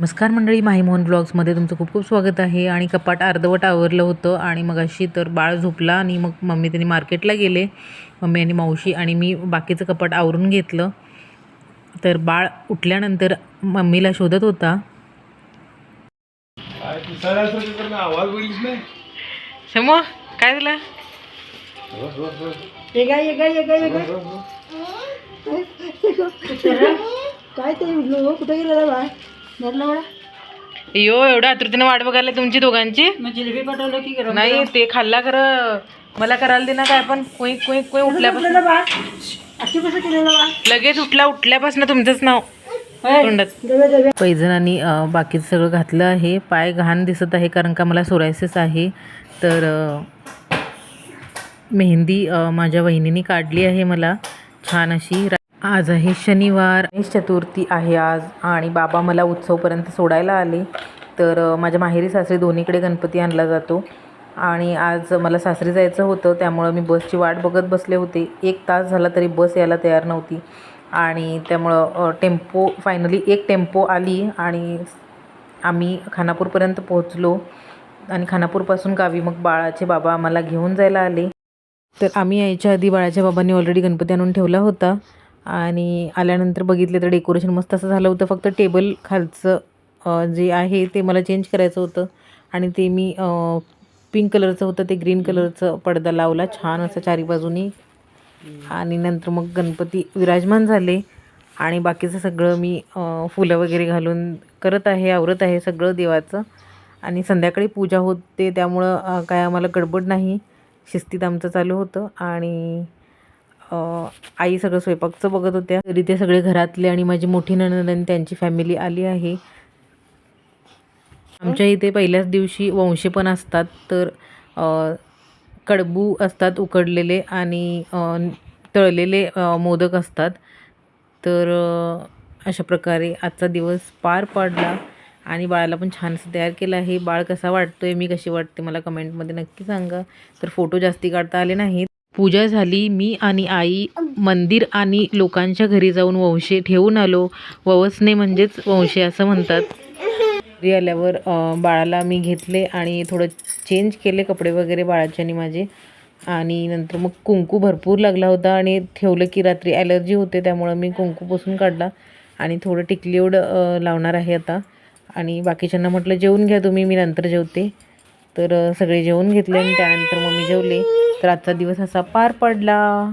नमस्कार मंडळी माहीमोहन ब्लॉग्समध्ये तुमचं खूप खूप स्वागत आहे. आणि कपाट अर्धवट आवरलं होतं आणि मग अशी तर बाळ झोपला आणि मग मम्मी त्यांनी मार्केटला गेले. मम्मी आणि मावशी आणि मी बाकीचं कपाट आवरून घेतलं. तर बाळ उठल्यानंतर मम्मीला शोधत होता. काय तू सरासरी करणं आवाज बोलीस नाही समो काय झालं काय ते उडलो कुठे गेलेला बा धरलं बडा यो एवढं आतुरतेने वाट बघायला तुमची दोघांची? मग जिलेबी पाठवलं की गरम नाही ते खाल्ला खरं. मला करायला दे ना काय पण कोई कोई कोई उठल्यापासून. उठलेलं बा अशी कसं केलेलं बा लगेच उठला उठल्यापासून तुमचंच नाव. तोंडात. अ, बाकीचं सगळं घातलं आहे. पाय घाण दिसत आहे कारण का मला सोरायसिस आहे. तर अ, मेहंदी अ, माझ्या वहिनीने काढली आहे मला. छान अशी रा- आज आहे शनिवार. गणेश चतुर्थी आहे आज आणि बाबा मला उत्सवपर्यंत सोडायला आले. तर माझ्या माहेरी सासरी दोन्हीकडे गणपती आणला जातो. आणि आज मला सासरी जायचं होतं त्यामुळं मी बसची वाट बघत बसले होते. एक तास झाला तरी बस यायला तयार नव्हती. आणि त्यामुळं टेम्पो फायनली एक टेम्पो आली आणि आम्ही खानापूरपर्यंत पोहोचलो. आणि खानापूरपासून गावी मग बाळाचे बाबा आम्हाला घेऊन जायला आले. तर आम्ही यायच्या आधी बाळाच्या बाबांनी ऑलरेडी गणपती आणून ठेवला होता. आणि आल्यानंतर बघितले तर डेकोरेशन मस्त असं झालं होतं. फक्त टेबल खालचं जे आहे ते मला चेंज करायचं होतं. आणि ते मी पिंक कलरचं होतं ते ग्रीन कलरचं पडदा लावला छान असं चारी बाजूनी. आणि नंतर मग गणपती विराजमान झाले. आणि बाकीचं सगळं मी फुलं वगैरे घालून करत आहे आवरत आहे सगळं देवाचं. आणि संध्याकाळी पूजा होते त्यामुळं काय आम्हाला गडबड नाही. शिस्तीत आमचं चालू होतं. आणि आई सगळं स्वयंपाकचं बघत होत्या. तरी ते सगळे घरातले आणि माझी मोठी नणंद आणि त्यांची फॅमिली आली आहे. आमच्या इथे पहिल्याच दिवशी वंशे पण असतात तर कडबू असतात उकडलेले आणि तळलेले मोदक असतात. तर अशा प्रकारे आजचा दिवस पार पडला आणि बाळाला पण छान असं तयार केलं आहे. बाळ कसा वाटतो आहे मी कशी वाटते मला कमेंटमध्ये नक्की सांगा. तर फोटो जास्ती काढता आले नाहीत. पूजा झाली मी आणि आई मंदिर आणि लोकांच्या घरी जाऊन वंशे ठेवून आलो. ववसने म्हणजेच वंशे असं म्हणतात. घरी आल्यावर बाळाला मी घेतले आणि थोडं चेंज केले कपडे वगैरे बाळाचे आणि माझे. आणि नंतर मग कुंकू भरपूर लागला होता आणि ठेवलं की रात्री ॲलर्जी होते त्यामुळं मी कुंकूपासून काढला. आणि थोडं टिकली एवढं लावणार आहे आता. आणि बाकीच्यांना म्हटलं जेवून घ्या तुम्ही मी नंतर जेवते. तर सगळे जेवून घेतले आणि त्यानंतर मग मी जेवले. तर आजचा दिवस असा पार पडला.